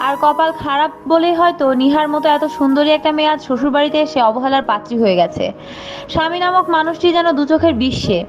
আর কপাল খারাপ বলেই হয়তো নিহার মতো এত সুন্দরী একটা মেয়ে আজ শ্বশুরবাড়িতে এসে অবহেলার পাত্রী হয়ে গেছে। স্বামী নামক মানুষটি যেন দু চোখের বিশ্বে।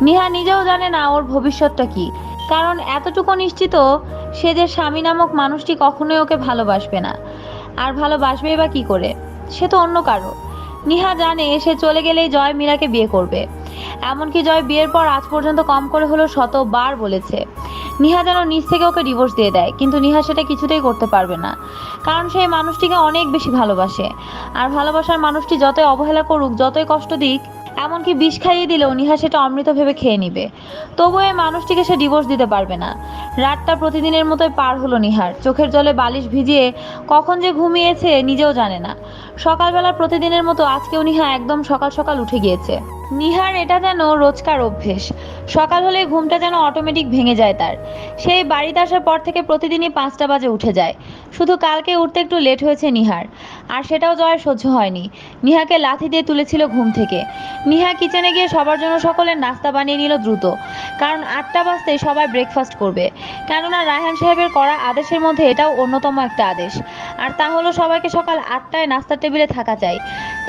নিহা নিজেও জানে না ওর ভবিষ্যৎটা কি। কারণ এতটুকু নিশ্চিত সে যে স্বামী নামক মানুষটি কখনোই ওকে ভালোবাসবে না। আর ভালোবাসবেই বা কি করে? সে তো অন্য কারও। নিহা জানে সে চলে গেলেই জয় মীরাকে বিয়ে করবে। এমনকি জয় বিয়ের পর আজ পর্যন্ত কম করে হলো শতবার বলেছে। নিহা যেন নিজ থেকে ওকে ডিভোর্স দিয়ে দেয়, কিন্তু নিহা সেটা কিছুতেই করতে পারবে না। কারণ সেই মানুষটিকে অনেক বেশি ভালোবাসে। আর ভালোবাসার মানুষটি যতই অবহেলা করুক, যতই কষ্ট দিক, এমনকি বিষ খাইয়ে দিলেও নিহা সেটা অমৃত ভেবে খেয়ে নিবে। তবুও এই মানুষটিকে সে ডিভোর্স দিতে পারবে না। রাতটা প্রতিদিনের মতোই পার হলো নিহার। চোখের জলে বালিশ ভিজিয়ে কখন যে ঘুমিয়েছে নিজেও জানে না। সকালবেলা প্রতিদিনের মতো আজকেও নিহা একদম সকাল সকাল উঠে গিয়েছে। নিহার এটা যেন রোজকার অভ্যেস। সকাল হলে ঘুমটা যেন অটোমেটিক ভেঙে যায় তার। সেই বাড়িতে আসার পর থেকে প্রতিদিনই পাঁচটা বাজে উঠে যায়। শুধু কালকে উঠতে একটু লেট হয়েছে নিহার। আর সেটাও জয়ের সহ্য হয়নি। নিহাকে লাথি দিয়ে তুলেছিল ঘুম থেকে। নিহা কিচেনে গিয়ে সবার জন্য সকলের নাস্তা বানিয়ে নিল দ্রুত। কারণ আটটা বাজতেই সবাই ব্রেকফাস্ট করবে। কেননা রায়হান সাহেবের করা আদেশের মধ্যে এটাও অন্যতম একটা আদেশ। আর তা হলো সবাইকে সকাল আটটায় নাস্তার টেবিলে থাকা চাই।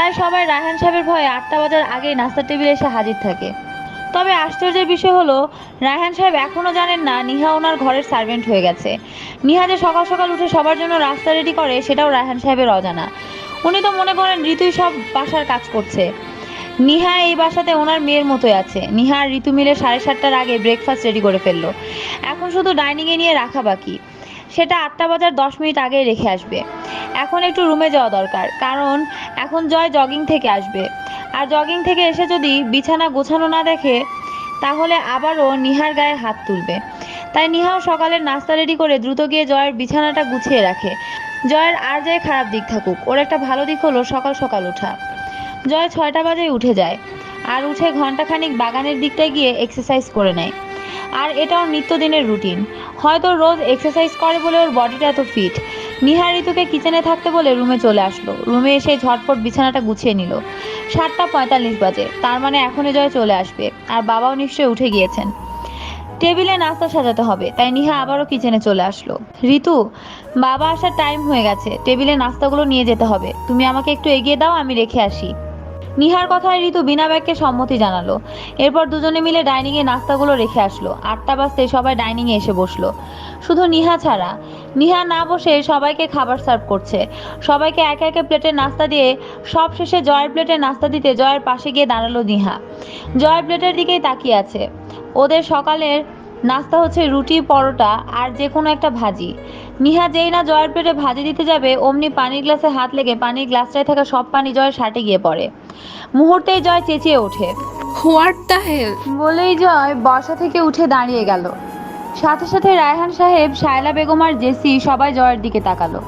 তাই সবাই রায়হান সাহেবের ভয়ে আটটা বাজার আগেই নাস্তার টেবিলে এসে হাজির থাকে। তবে আশ্চর্যের বিষয় হলো, রায়হান সাহেব এখনও জানেন না নিহা ওনার ঘরের সার্ভেন্ট হয়ে গেছে। নিহা যে সকাল সকাল উঠে সবার জন্য রাস্তা রেডি করে, সেটাও রায়হান সাহেবের অজানা। উনি তো মনে করেন ঋতুই সব বাসার কাজ করছে। নিহা এই বাসাতে ওনার মেয়ের মতোই আছে। নিহা আর ঋতু মিলে সাড়ে সাতটার আগে ব্রেকফাস্ট রেডি করে ফেলল। এখন শুধু ডাইনিংয়ে নিয়ে রাখা বাকি। সেটা আটটা বাজার দশ মিনিট আগেই রেখে আসবে। এখন একটু রুমে যাওয়া দরকার, কারণ এখন জয় জগিং থেকে আসবে। আর জগিং থেকে এসে যদি বিছানা গোছানো না দেখে, তাহলে আবারও নিহার গায়ে হাত তুলবে। তাই নিহাও সকালের নাস্তা রেডি করে দ্রুত গিয়ে জয়ের বিছানাটা গুছিয়ে রাখে। জয়ের আর যায় খারাপ দিক থাকুক, ওর একটা ভালো দিক হলো সকাল সকাল ওঠা। জয় ছয়টা বাজে উঠে যায়, আর উঠে ঘন্টাখানিক বাগানের দিকটায় গিয়ে এক্সারসাইজ করে নেয়। আর এটা ওর নিত্যদিনের রুটিন হয়তো রোজ এক্সারসাইজ করে বলে ওর বডিটা এত ফিট নিহা ঋতুকে কিচেনে থাকতে বলে রুমে চলে আসলো। রুমে এসে ঝটপট বিছানাটা গুছিয়ে নিল। সাতটা পঁয়তাল্লিশ বাজে। তার মানে এখনই জয় চলে আসবে। আর বাবাও নিশ্চয়ই উঠে গিয়েছেন। টেবিলে নাস্তা সাজাতে হবে, তাই নিহা আবারও কিচেনে চলে আসলো। ঋতু, বাবা আসার টাইম হয়ে গেছে। টেবিলে নাস্তাগুলো নিয়ে যেতে হবে। তুমি আমাকে একটু এগিয়ে দাও, আমি রেখে আসি। নিহার কথায় ঋতু বিনা ব্যাগকে সম্মতি জানালো। এরপর দুজনে মিলে ডাইনিংয়ে নাস্তাগুলো রেখে আসলো। আটটা বাজতে সবাই ডাইনিংয়ে এসে বসল। শুধু নিহা ছাড়া। নিহা না বসে সবাইকে খাবার সার্ভ করছে। সবাইকে একে একে প্লেটে নাস্তা দিয়ে সব শেষে জয়ের প্লেটে নাস্তা দিতে জয়ের পাশে গিয়ে দাঁড়াল নিহা। জয়ের প্লেটের দিকেই তাকিয়ে আছে। ওদের সকালের নাস্তা হচ্ছে রুটি পরোটা আর যে কোনো একটা ভাজি। নিহা যেই না জয়ের প্লেটে ভাজি দিতে যাবে অমনি পানির গ্লাসে হাত লেগে পানির গ্লাসটায় থাকা সব পানি জয়ের শার্টে গিয়ে পড়ে। মুহূর্তেই জয় চেঁচিয়ে ওঠে। What the hell? বলেই জয় বসা থেকে উঠে দাঁড়িয়ে গেল। সাথে সাথে রায়হান সাহেব শায়লা বেগম আর জেসি সবাই জয়ের দিকে তাকালো।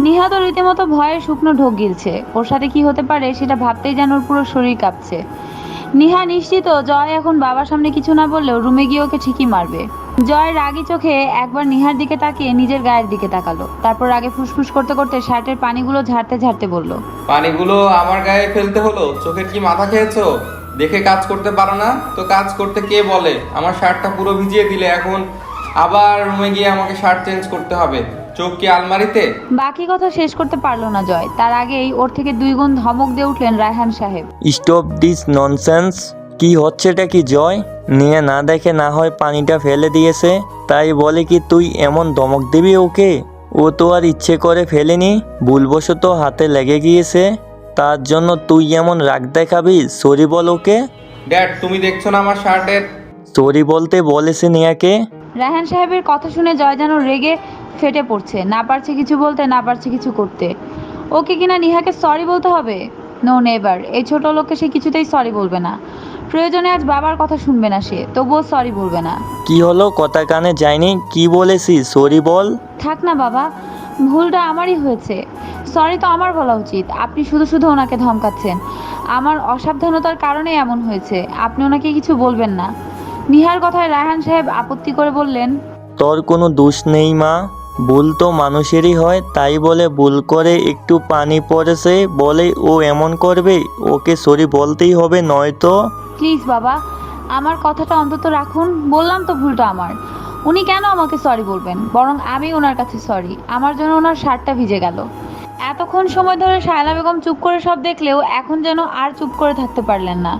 নিহা তো রীতিমতো ভয়ে শুকনো ঢোক গিলছে। ওর সাথে কি হতে পারে সেটা ভাবতেই যেন ওর পুরো শরীর কাঁপছে। নিহা নিশ্চিত, জয় এখন বাবার সামনে কিছু না বললেও রুমে গিয়ে ওকে ঠিকই মারবে। জয় রাগি চোখে একবার নিহার দিকে তাকিয়ে নিজের গায়ের দিকে তাকালো। তারপর আগে ফুসফুস করতে করতে শার্টের পানিগুলো ঝাড়তে ঝাড়তে বলল, পানিগুলো আমার গায়ে ফেলতে হলো? চোখের কি মাথা খেয়েছো? দেখে কাজ করতে পারো না? তো কাজ করতে কে বলে? আমার শার্টটা পুরো ভিজিয়ে দিলে এখন আবার রুমে গিয়ে আমাকে শার্ট চেঞ্জ করতে হবে। চোখ কি আলমারিতে? বাকি কথা শেষ করতে পারল না জয়। তার আগেই ওর থেকে দুই গুণ ধমক দিয়ে উঠলেন রায়হান সাহেব। স্টপ দিস ননসেন্স কি হচ্ছেটা কি জয়? নিয়ে না দেখে না হয় পানিটা ফেলে দিয়েছে। তাই বলে কি তুই এমন ধমক দিবি ওকে? ও তো আর ইচ্ছে করে ফেলেনি। ভুলবশত হাতে লেগে গিয়েছে। তার জন্য তুই এমন রাগ দেখাবি? সরি বল ওকে। ড্যাড তুমি দেখছ না আমার শার্টের সরি বলতে বলেছে নিয়াকে। রায়হান সাহেবের কথা শুনে জয় যেন রেগে ফেটে পড়ছে। না পারছে কিছু বলতে না পারছে কিছু করতে। ওকে কিনা নিহাকে সরি বলতে হবে? নো নেভার এই ছোট লোককে সে কিছুতেই সরি বলবে না। প্রয়োজনে আজ বাবার কথা শুনবে না সে তবুও সরি বলবে না। কি হলো? কথা কানে যায়নি? কি বলেছি সরি বল। থাক না বাবা ভুলটা আমারই হয়েছে। সরি তো আমার বলা উচিত। আপনি শুধু শুধু ওনাকে ধমকাচ্ছেন। আমার অসাবধানতার কারণে এমন হয়েছে। আপনি ওনাকে কিছু বলবেন না। নিহার কথায় রায়হান সাহেব আপত্তি করে বললেন তোর কোনো দোষ নেই মা। ভুল তো মানুষেরই হয় তাই বলে ভুল করে একটু পানি পড়েছে বলে ও এমন করবে ওকে সরি বলতেই হবে নয়তো? প্লিজ বাবা আমার কথাটা অন্তত রাখুন বললাম তো ভুলটা আমার। উনি কেন আমাকে সরি বলবেন? বরং আমি ওনার কাছে সরি। আমার জন্য ওনার শার্টটা ভিজে গেল। এতক্ষণ সময় ধরে শায়লা বেগম চুপ করে সব দেখলেও এখন যেন আর চুপ করে থাকতে পারলেন না।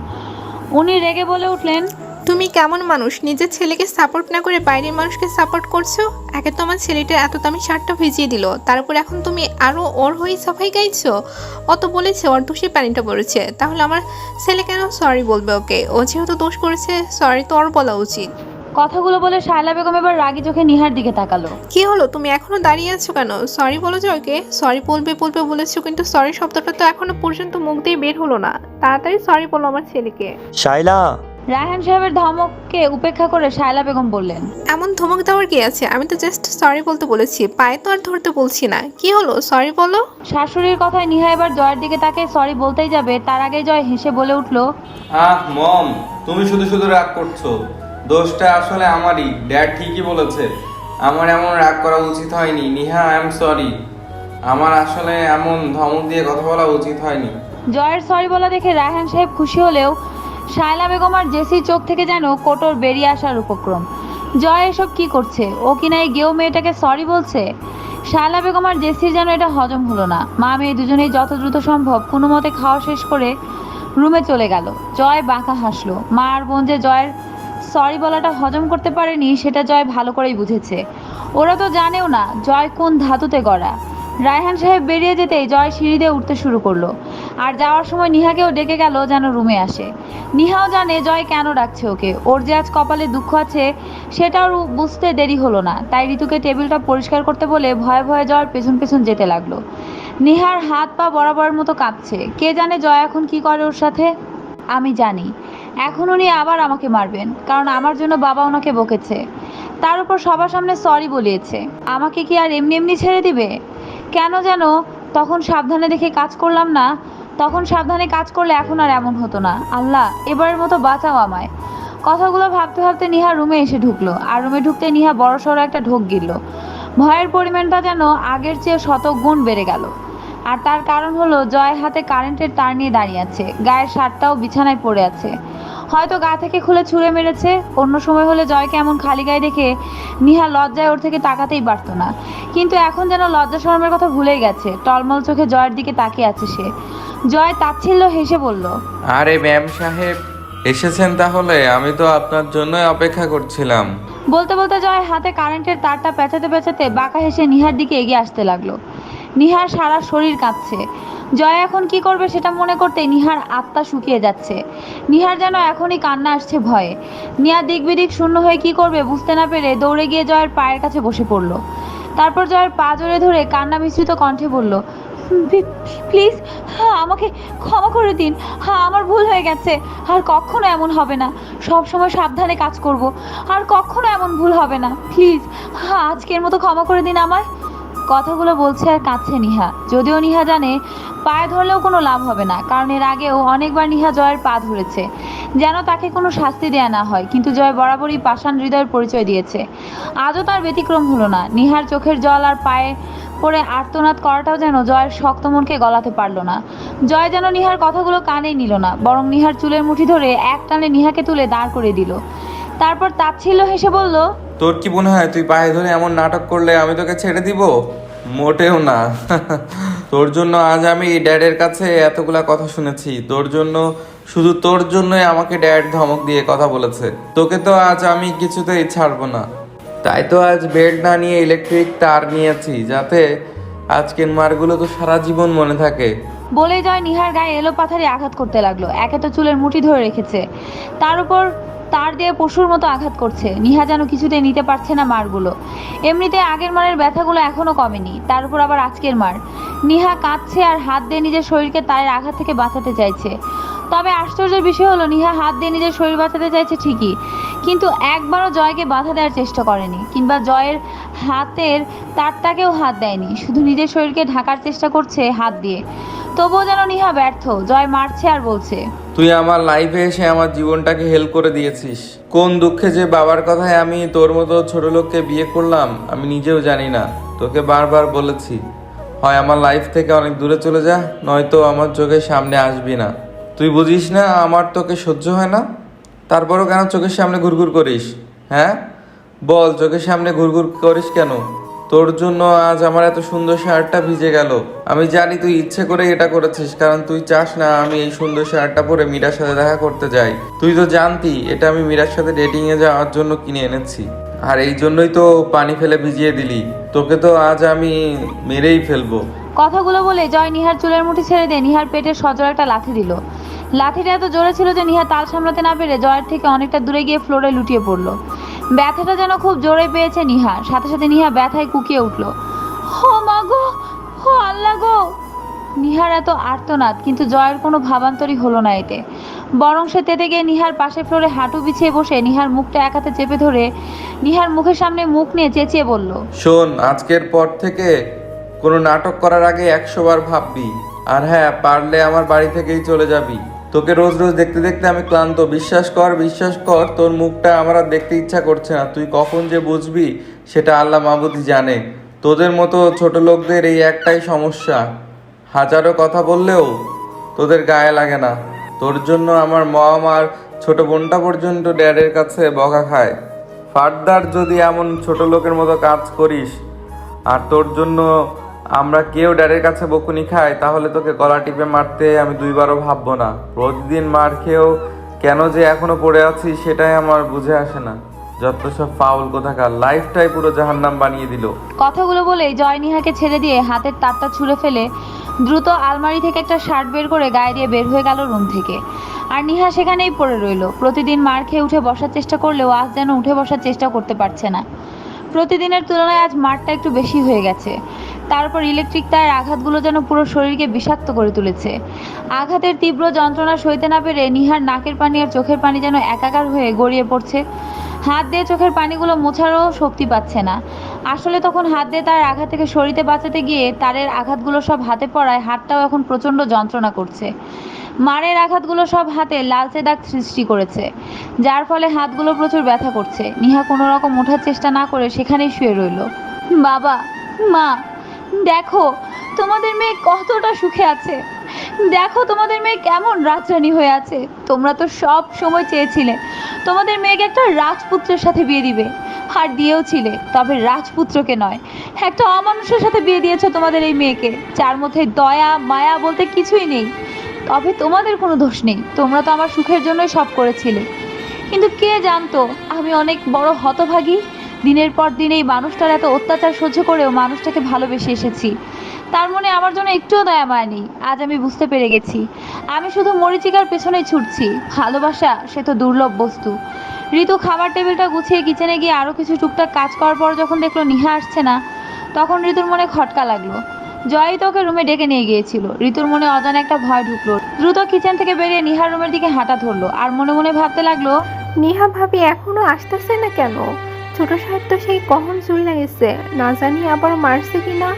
উনি রেগে বলে উঠলেন তুমি কেমন মানুষ? নিজের ছেলেকে সাপোর্ট না করে বাইরের মানুষকে সাপোর্ট করছ? একে তো আমার ছেলেটা এত দামি শার্টটা ভিজিয়ে দিল। তারপর এখন তুমি আরও ওর হয়ে সাফাই গাইছো? অত বলেছে ওর দোষে পানিটা পড়েছে তাহলে আমার ছেলে কেন সরি বলবে ওকে? ও যেহেতু দোষ করেছে সরি তো ওর বলা উচিত। কথাগুলো বলে শায়লা বেগম এবার রাগি চোখে নিহার দিকে তাকালো। কি হলো? তুমি এখনও দাঁড়িয়ে আছো কেন? সরি বলো যে ওকে? সরি বলবে বলবে বলেছ কিন্তু সরি শব্দটা তো এখনও পর্যন্ত মুখ দিয়ে বের হলো না। তাড়াতাড়ি সরি বলো আমার ছেলেকে। শাইলা রায়হান সাহেবের ধমককে উপেক্ষা করে শায়লা বেগম বললেন এমন ধমক দেওয়ার কি আছে? আমি তো জাস্ট সরি বলতে বলেছি। পায়ে তো আর ধরতে বলছি না। কি হলো? সরি বলো? শাশুড়ির কথায় নিহা এবার জয়ের দিকে তাকে সরি বলতেই যাবে। তার আগে জয় হেসে বলে উঠল আহ মম তুমি শুধু শুধু রাগ করছ। দোষটা আসলে আমারই। ড্যাড ঠিকই বলেছে। আমার এমন রাগ করা উচিত হয়নি। নিহা আই এম সরি আমার আসলে এমন ধমক দিয়ে কথা বলা উচিত হয়নি। জয়ের সরি বলা দেখে রায়হান সাহেব খুশি হলেও শায়লা বেগম আর জেসির চোখ থেকে যেন কোটর বেরিয়ে আসার উপক্রম। জয় এসব কি করছে? ও কিনা এই গেও মেয়েটাকে সরি বলছে? শায়লা বেগম আর জেসির যেন এটা হজম হলো না। মা মেয়ে দুজনেই যত দ্রুত সম্ভব কোনো মতে খাওয়া শেষ করে রুমে চলে গেল। জয় বাঁকা হাসলো। মা আর বোন যে জয়ের সরি বলাটা হজম করতে পারেনি, সেটা জয় ভালো করেই বুঝেছে। ওরা তো জানেও না জয় কোন ধাতুতে গড়া। রায়হান সাহেব বেরিয়ে যেতেই জয় সিঁড়ি দিয়ে উঠতে শুরু করল। আর যাওয়ার সময় নিহাকেও ডেকে গেল যেন রুমে আসে। নিহাও জানে জয় কেন ডাকছে ওকে। ওর যে আজ কপালে দুঃখ আছে, সেটাও বুঝতে দেরি হলো না। তাই ঋতুকে টেবিলটা পরিষ্কার করতে বলে ভয়ে ভয়ে জয়ের পেছন পেছন যেতে লাগল। নিহার হাত পা বরাবরের মতো কাঁপছে। কে জানে জয় এখন কি করে ওর সাথে? আমি জানি। এখন উনি আবার আমাকে মারবেন, কারণ আমার জন্য বাবা ওনাকে বকেছে। তার উপর সবার সামনে সরি বলিয়েছে। আমাকে কি আর এমনি এমনি ছেড়ে দিবে? কেন যেন তখন সাবধানে দেখে কাজ করলাম না তখন সাবধানে কাজ করলে এখন আর এমন হতো না। আল্লাহ, এবারের মতো বাঁচাও আমায়। কথাগুলো ভাবতে ভাবতে নিহা রুমে এসে ঢুকলো। আর রুমে ঢুকতে নিহা বড় সড়ো একটা ঢোক গিলল। ভয়ের পরিমাণটা যেন আগের চেয়ে শতক গুণ বেড়ে গেল। আর তার কারণ হলো জয় হাতে কারেন্টের তার নিয়ে দাঁড়িয়ে আছে। গায়ের শার্টটাও বিছানায় পড়ে আছে। হয়তো গা থেকে খুলে ছুঁড়ে মেরেছে। অন্য সময় হলে জয়কে এমন খালি গায়ে দেখে নিহা লজ্জায় ওর থেকে তাকাতেই পারতো না। কিন্তু এখন যেন লজ্জা শরমের কথা ভুলেই গেছে। টলমল চোখে জয়ের দিকে তাকিয়ে আছে সে। জয় তাচ্ছিল্য হেসে বলল আরে ম্যাম সাহেব এসেছেন তাহলে আমি তো আপনার জন্যই অপেক্ষা করছিলাম। বলতে বলতে জয় হাতে কারেন্টের তারটা পেঁচাতে পেঁচাতে বাঁকা হেসে নিহার দিকে এগিয়ে আসতে লাগল। নিহার সারা শরীর কাঁপছে। জয় এখন কি করবে সেটা মনে করতে নিহার আত্মা শুকিয়ে যাচ্ছে। নিহার যেন এখনই কান্না আসছে ভয়ে। নিহার দিক বিদিক শূন্য হয়ে কি করবে বুঝতে না পেরে দৌড়ে গিয়ে জয়ের পায়ের কাছে বসে পড়ল। তারপর জয়ের পা জড়ে ধরে কান্না মিশ্রিত কণ্ঠে বলল প্লিজ হ্যাঁ আমাকে ক্ষমা করে দিন। হ্যাঁ আমার ভুল হয়ে গেছে। আর কখনো এমন হবে না। সব সময় সাবধানে কাজ করব। আর কখনো এমন ভুল হবে না। প্লিজ হ্যাঁ আজকের মতো ক্ষমা করে দিন আমায়। কথাগুলো বলছে আর কাঁদছে নিহা। যদিও নিহা জানে পায়ে ধরলেও কোনো লাভ হবে না, কারণ এর আগেও অনেকবার নিহা জয়ের পা ধরেছে, যেন তাকে কোনো শাস্তি দেয়া না হয়, কিন্তু জয় বরাবরই পাষাণ হৃদয়ের পরিচয় দিয়েছে। আজও তার ব্যতিক্রম হলো না। নিহার চোখের জল আর পায়ে পরে আর্তনাদ করাটাও যেন জয়ের শক্ত মনকে গলাতে পারল না। জয় যেন নিহার কথাগুলো কানেই নিল না, বরং নিহার চুলের মুঠি ধরে এক টানে নিহাকে তুলে দাঁড় করে দিল। তারপর তাচ্ছিল্য হেসে বলল তোর কি মনে হয় তুই পায়ে ধরে এমন নাটক করলে আমি তোকে ছেড়ে দিব? মোটেও না। তোর জন্য আজ আমি ড্যাডের কাছে এতগুলা কথা শুনেছি। তোর জন্য শুধু তোর জন্যই আমাকে ড্যাড ধমক দিয়ে কথা বলেছে। তোকে তো আজ আমি কিছুতেই ছাড়বো না। তাই তো আজ বেড না নিয়ে ইলেকট্রিক তার নিয়েছি যাতে আজকের মারগুলো তো সারা জীবন মনে থাকে। বলে জয় নিহার গায়ে এলো পাথারে আঘাত করতে লাগল। একে তো চুলের মুঠি ধরে রেখেছে। তার উপর তার দিয়ে পশুর মতো আঘাত করছে। নিহা যেন কিছুতে নিতে পারছে না মারগুলো। এমনিতে আগের মারের ব্যথাগুলো এখনও কমেনি। তার উপর আবার আজকের মার। নিহা কাঁদছে আর হাত দিয়ে নিজের শরীরকে তারের আঘাত থেকে বাঁচাতে চাইছে। তবে আশ্চর্যের বিষয় হলো, নিহা হাত দিয়ে নিজের শরীর বাঁচাতে চাইছে ঠিকই। কিন্তু একবারও জয়কে বাধা দেওয়ার চেষ্টা করেনি। কিংবা জয়ের হাতের তারটাকেও হাত দেয়নি। শুধু নিজের শরীরকে ঢাকার চেষ্টা করছে হাত দিয়ে। তবুও যেন নিহা ব্যর্থ। জয় মারছে আর বলছে। তুই আমার লাইফে এসে আমার জীবনটাকে হেল্প করে দিয়েছিস। কোন দুঃখে যে বাবার কথায় আমি তোর মতো ছোট লোককে বিয়ে করলাম, আমি নিজেও জানি না। তোকে বারবার বলেছি, হয় আমার লাইফ থেকে অনেক দূরে চলে যা, নয়তো আমার চোখের সামনে আসবি না। তুই বুঝিস না, আমার তোকে সহ্য হয় না? তারপরও কেন চোখের সামনে ঘুরঘুর করিস হ্যাঁ? বল, চোখের সামনে ঘুরঘুর করিস কেন? তোর জন্য আজ আমার এত সুন্দর শার্টটা ভিজে গেল। আমি জানি তুই ইচ্ছে করে এটা করেছিস, কারণ তুই চাস না আমি এই সুন্দর শার্টটা পরে মীরার সাথে দেখা করতে যাই। তুই তো জানতি, এটা আমি মীরার সাথে ডেটিং এ যাওয়ার জন্য কিনে এনেছি। আর এই জন্যই তো পানি ফেলে ভিজিয়ে দিলি। তোকে তো আজ আমি মেরেই ফেলব। কথাগুলো বলে জয় নিহার চুলের মুঠি ছেড়ে দিয়ে নিহার পেটে সজোর একটা লাথি দিল। লাথিটা এত জোরে ছিল যে নিহার তাল সামলাতে না পেরে জয়ের থেকে অনেকটা দূরে গিয়ে ফ্লোরে লুটিয়ে পড়ল। ব্যথাটা যেন খুব জোরে পেয়েছে নিহা। সাথে সাথে নিহা ব্যথায় কুকিয়ে উঠল। হো মা গো, হো আল্লাহ গো! নিহার এত আর্তনাদ, কিন্তু জয়ের কোনো ভাবান্তরই হলো না এতে। বরং সে তেতে গিয়ে নিহার পাশে ফ্লোরে হাঁটু বিছিয়ে বসে নিহার মুখটা এক হাতে চেপে ধরে নিহার মুখের সামনে মুখ নিয়ে চেঁচিয়ে বলল, শোন, আজকের পর থেকে কোনো নাটক করার আগে একশো বার ভাববি। আর হ্যাঁ পারলে আমার বাড়ি থেকেই চলে যাবি। তোকে রোজ রোজ দেখতে দেখতে আমি ক্লান্ত। বিশ্বাস কর বিশ্বাস কর, তোর মুখটা আমার আর দেখতে ইচ্ছা করছে না। তুই কখন যে বুঝবি, সেটা আল্লাহ মাহবুদি জানে। তোদের মতো ছোট লোকদের এই একটাই সমস্যা। হাজারো কথা বললেও তোদের গায়ে লাগে না। তোর জন্য আমার মম আর ছোট বোনটা পর্যন্ত ড্যাডের কাছে বকা খায়। ফার্দার যদি এমন ছোট লোকের মতো কাজ করিস, আর তোর জন্য আমরা কেউ ড্যাডের কাছে বকুনি খাই, তাহলে তোকে গলা টিপে মারতে আমি দুইবারও ভাববো না। প্রতিদিন মার খেয়েও কেন যে এখনও পড়ে আছি সেটাই আমার বুঝে আসে না। যত সব ফাউল কোথাকার, লাইফটাই পুরো জাহান্নাম বানিয়ে দিল। কথাগুলো বলেই জয় নিহাকে ছেড়ে দিয়ে হাতের তারটা ছুঁড়ে ফেলে দ্রুত আলমারি থেকে একটা শার্ট বের করে গায়ে দিয়ে বের হয়ে গেল রুম থেকে। আর নিহা সেখানেই পড়ে রইল। প্রতিদিন মার খেয়ে উঠে বসার চেষ্টা করলেও আজ যেন উঠে বসার চেষ্টা করতে পারছে না। প্রতিদিনের তুলনায় আজ মারটা একটু বেশি হয়ে গেছে। তারপর ইলেকট্রিক তারের আঘাতগুলো যেন পুরো শরীরকে বিষাক্ত করে তুলেছে। আঘাতের তীব্র যন্ত্রণা সইতে না পেরে নিহার নাকের পানি আর চোখের পানি যেন একাকার হয়ে গড়িয়ে পড়ছে। হাত দিয়ে চোখের পানিগুলো মোছারও শক্তি পাচ্ছে না। আসলে তখন হাত দিয়ে তার আঘাত থেকে সরিতে বাঁচাতে গিয়ে তারের আঘাতগুলো সব হাতে পড়ায় হাতটাও এখন প্রচণ্ড যন্ত্রণা করছে। মারের আঘাতগুলো সব হাতে লালচে দাগ সৃষ্টি করেছে, যার ফলে হাতগুলো প্রচুর ব্যথা করছে। নিহা কোনো রকম ওঠার চেষ্টা না করে সেখানেই শুয়ে রইল। বাবা, মা দেখো, তোমাদের মেয়ে কতটা সুখে আছে। দেখো, তোমাদের মেয়ে কেমন রাজরানী হয়ে আছে। তোমরা তো সব সময় চেয়েছিলে, তোমাদের মেয়েকে একটা রাজপুত্রের সাথে বিয়ে দিবে। আর দিয়েও ছিলে তবে রাজপুত্রকে নয়, একটা অমানুষের সাথে বিয়ে দিয়েছ তোমাদের এই মেয়েকে। যার মধ্যে দয়া, মায়া বলতে কিছুই নেই। তবে তোমাদের কোনো দোষ নেই, তোমরা তো আমার সুখের জন্যই সব করেছিলে। কিন্তু কে জানতো, আমি অনেক বড় হতভাগী দিনের পর দিন এই মানুষটার এত অত্যাচার সহ্য করেও মানুষটাকে ভালোবেসে এসেছি। তার মনে আমার জন্য একটুও দয়া মায়া নেই। আজ আমি বুঝতে পেরে গেছি। আমি শুধু মরিচিকার পেছনেই ছুটছি। ভালোবাসা, সে তো দুর্লভ বস্তু। ঋতু খাবার টেবিলটা গুছিয়ে কিচেনে গিয়ে আরও কিছু টুকটাক কাজ করার পর যখন দেখল নিহা আসছে না, তখন ঋতুর মনে খটকা লাগল। জয়ই তো ওকে রুমে ডেকে নিয়ে গিয়েছিল। ঋতুর মনে অজানা একটা ভয় ঢুকলো। দ্রুত কিচেন থেকে বেরিয়ে নিহার রুমের দিকে হাঁটা ধরলো। আর মনে মনে ভাবতে লাগল, নেহা ভাবি এখনও আসতেছে না কেন? ছোট সাহেব তো সেই কখন চলে গেছে? না জানি আবার মারছে কি না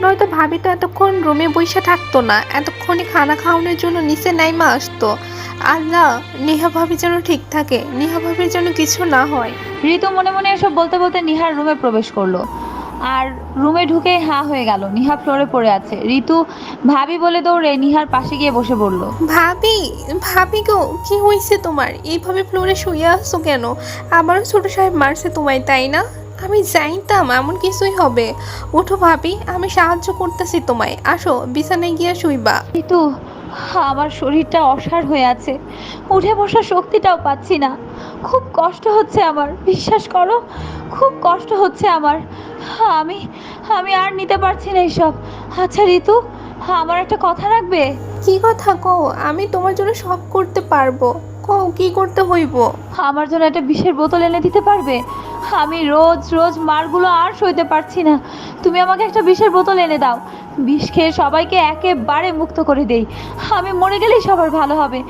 নয়তো ভাবি তো এতক্ষণ রুমে বসে থাকতো না। এতক্ষণে খানা খাওয়ানোর জন্য নিচে নাইমা আসতো। আল্লাহ, নেহা ভাবি যেন ঠিক থাকে। নেহা ভাবির যেন কিছু না হয়। ঋতু মনে মনে এসব বলতে বলতে নিহার রুমে প্রবেশ করল। আর রুমে ঢুকে হা হয়ে গেল। নিহা ফ্লোরে পড়ে আছে। ঋতু ভাবি বলে দৌড়ে নিহার পাশে গিয়ে বসে পড়ল। ভাবি ভাবি গো কি হয়েছে তোমার? এইভাবে ফ্লোরে শুয়ে আসছো কেন? আমারও ছোট সাহেব মারছে তোমায় তাই না? আমি জানতাম এমন কিছুই হবে। ওঠো ভাবি আমি সাহায্য করতেছি তোমায়। আসো বিছানায় গিয়ে শুইবা। ঋতু আমার শরীরটা অসাড় হয়ে আছে। উঠে বসার শক্তিটাও পাচ্ছি না। খুব কষ্ট হচ্ছে আমার বিশ্বাস করো খুব কষ্ট হচ্ছে আমার। আমি আমি আর নিতে পারছি না এইসব আচ্ছা ঋতু আমার একটা কথা রাখবে? কি কথা কও? আমি তোমার জন্য সব করতে পারব। কও কি করতে হইব? আমার জন্য একটা বিষের বোতল এনে দিতে পারবে? আমি রোজ রোজ মারগুলো আর সইতে পারছি না। তুমি আমাকে একটা বিষের বোতল এনে দাও। বিষ খেয়ে সবাইকে একেবারে মুক্ত করে দেই। আমি মরে গেলেই সবার ভালো হবে।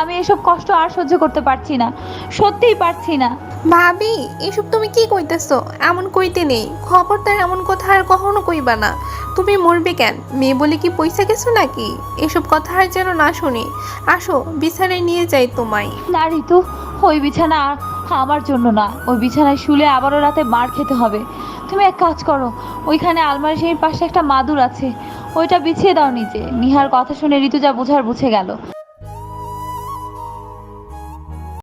আমি এসব কষ্ট আর সহ্য করতে পারছি না। সত্যিই পারছি না। ভাবি এসব তুমি কি কইতেছো? এমন কইতে নেই। খবরদার এমন কথা আর কখনো কইবা না। তুমি মরবে কেন? মেয়ে বলে কি পয়সা গেছো নাকি? এসব কথা আর যেন না শুনি। আসো বিছানায় নিয়ে যাই তোমায়। না ঋতু ওই বিছানা আর আমার জন্য না। ওই বিছানায় শুলে আবারও রাতে মার খেতে হবে। তুমি এক কাজ করো, ওইখানে আলমারি সেই পাশে একটা মাদুর আছে, ওইটা বিছিয়ে দাও নিচে নিহার কথা শুনে ঋতুজা বোঝার বুঝে গেল।